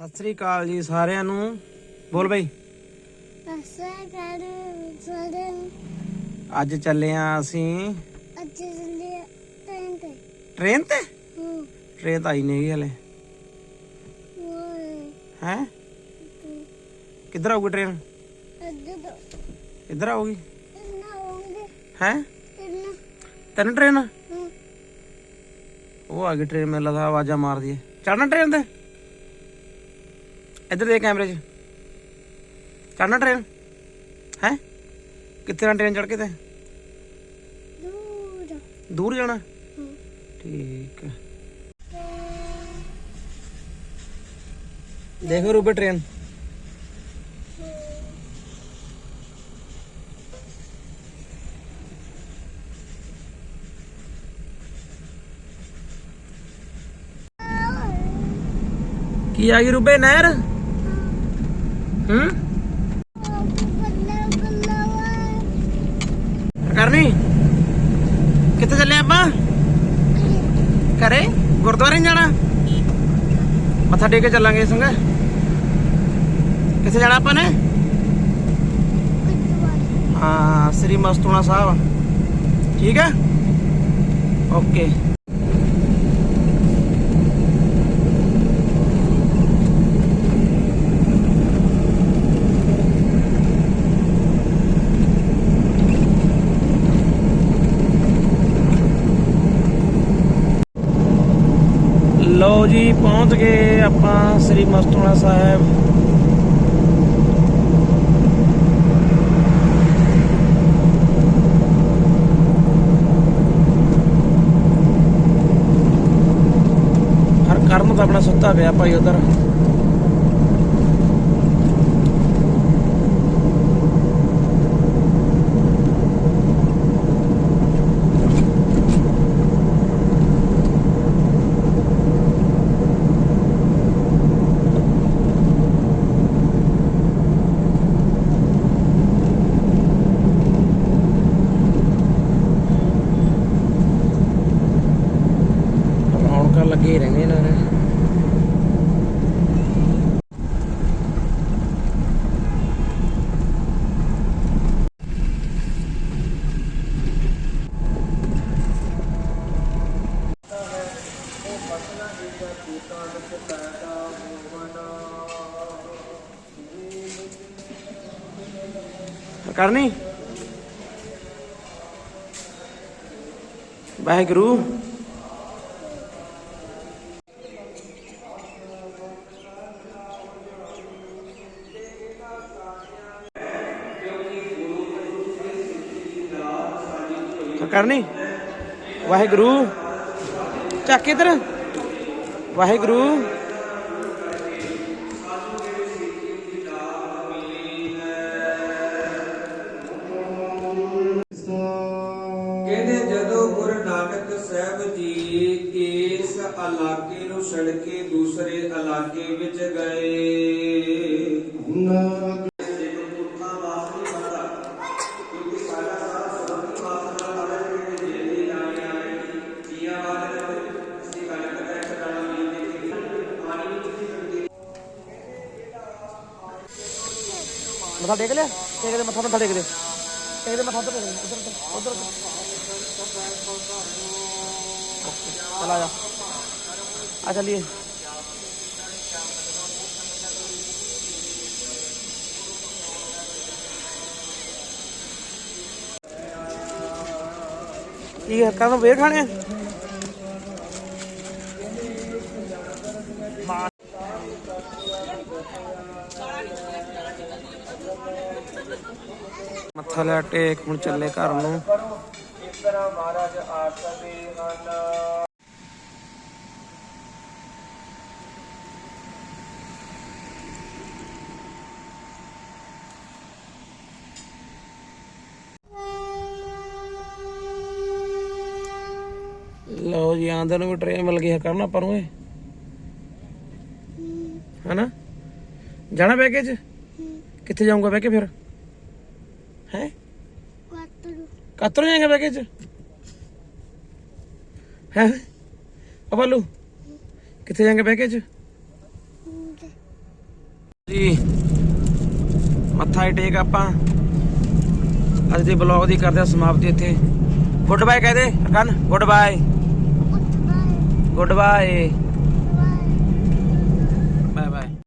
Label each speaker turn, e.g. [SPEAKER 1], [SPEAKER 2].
[SPEAKER 1] ਸਤਿ ਸ੍ਰੀ ਅਕਾਲ ਜੀ ਸਾਰਿਆਂ ਨੂੰ। ਬੋਲ ਬਈ। ਅੱਜ ਚੱਲੇ ਆ ਅਸੀਂ
[SPEAKER 2] ਅੱਜ ਟ੍ਰੇਨ ਤੇ?
[SPEAKER 1] ਟ੍ਰੇਨ ਤੇ
[SPEAKER 2] ਹੂੰ
[SPEAKER 1] ਟ੍ਰੇਨ ਤਾਂ ਆਈ ਨਹੀਂ ਹਲੇ। ਹੈ? ਕਿੱਧਰ ਆਊਗੀ ਟ੍ਰੇਨ? ਇੱਧਰ ਆਊਗੀ? ਹੈ? ਤੈਨੂੰ ਟ੍ਰੇਨ? ਉਹ ਆ ਗਈ ਟ੍ਰੇਨ ਮੈਨੂੰ ਲੱਗਦਾ ਆਵਾਜ਼ਾਂ ਮਾਰਦੀ ਹੈ। ਚੜਨਾ ਟ੍ਰੇਨ ਤੇ? ਇੱਧਰ ਦੇ ਕੈਮਰੇ 'ਚ। ਚੜਨਾ ਟ੍ਰੇਨ ਹੈ? ਕਿੱਥੇ ਨਾਲ ਟ੍ਰੇਨ ਚੜ ਕੇ ਤੇ?
[SPEAKER 2] ਦੂਰ
[SPEAKER 1] ਦੂਰ ਜਾਣਾ? ਠੀਕ ਹੈ ਦੇਖੋ ਰੂਬੇ ਟ੍ਰੇਨ ਕੀ ਆ ਗਈ ਰੂਬੇ ਨਹਿਰ? ਹੂੰ? ਕਰਨੀ? ਕਿੱਥੇ ਚੱਲੇ ਆਪਾਂ? ਘਰੇ? ਗੁਰਦੁਆਰੇ ਨੀ ਜਾਣਾ? ਮੱਥਾ ਟੇਕ ਕੇ ਚੱਲਾਂਗੇ ਸੰਗ ਕਿੱਥੇ ਜਾਣਾ ਆਪਾਂ ਨੇ? ਹਾਂ, ਸ੍ਰੀ ਮਸਤੂਣਾ ਸਾਹਿਬ। ਠੀਕ ਹੈ? ਓਕੇ। ਲੋ ਜੀ, ਪਹੁੰਚ ਗਏ ਆਪਾਂ ਸ੍ਰੀ ਮਸਤੂਣਾ ਸਾਹਿਬ। ਹਰ ਕਰਮ ਤਾਂ ਆਪਣਾ ਸੁੱਤਾ ਪਿਆ ਭਾਈ ਉਧਰ। ਹੀ ਕਰਨੀ? ਵਾਹਿਗੁਰੂ। ਕਰਨੀ? ਵਾਹਿਗੁਰੂ। ਚੱਕ ਇਧਰ। ਵਾਹਿਗੁਰੂ।
[SPEAKER 3] ਕਹਿੰਦੇ ਜਦੋਂ ਗੁਰੂ ਨਾਨਕ ਸਾਹਿਬ ਜੀ ਇਸ ਇਲਾਕੇ ਨੂੰ ਛੱਡ ਕੇ ਦੂਸਰੇ ਇਲਾਕੇ ਵਿੱਚ ਗਏ ਸਿੱਖ
[SPEAKER 1] ਮੱਥਾ ਟੇਕ ਲਿਆ? ਟੇਕ ਦੇ ਮੱਥਾ ਮੱਥਾ ਟੇਕ ਦੇ। ਟੇਕ ਦੇ ਮੱਥਾ ਉੱਧਰ ਟੇਕ ਦੇ, ਉੱਧਰ ਉੱਧਰ ਚਲਾ ਜਾ। ਆ ਚੱਲੀਏ। ਕੀ ਹੈ? ਕਰਨ ਵੇਰ ਖਾਣੇ ਆ? ਮੱਥਾ ਲਿਆ ਟੇਕ ਹੁਣ ਚੱਲੇ ਘਰ ਨੂੰ।
[SPEAKER 3] ਇਸ ਤਰ੍ਹਾਂ ਮਹਾਰਾਜ ਆਖਦੇ ਹਨ
[SPEAKER 1] ਲਓ ਜੀ, ਆਂਦੇ ਨੂੰ ਵੀ ਟ੍ਰੇਨ ਮਿਲ ਗਈ ਹੈ ਕਰਨਾ ਪਰ ਨੂੰ ਇਹ। ਹਨਾ? ਜਾਣਾ ਬਹਿ ਕੇ ਚ ਕਿੱਥੇ ਜਾਊਂਗਾ ਬਹਿ ਕੇ ਫਿਰ? ਹੈ? ਕਾਤਰ ਜਾਏਗਾ ਬਹਿ ਕੇ ਚ ਹੈ? ਅਬਲੂ ਕਿੱਥੇ ਜਾਏਗਾ ਕੇ ਚ ਜੀ ਮੱਥਾ ਟੇਕ ਆਪਾਂ। ਅੱਜ ਦੇ ਬਲੌਗ ਦੀ ਕਰਦੇ ਆ ਸਮਾਪਤੀ ਇੱਥੇ। ਗੁੱਡ ਬਾਏ ਕਹਦੇ ਅਕਨ ਗੁੱਡ
[SPEAKER 2] ਬਾਏ
[SPEAKER 1] ਗੁੱਡ ਬਾਏ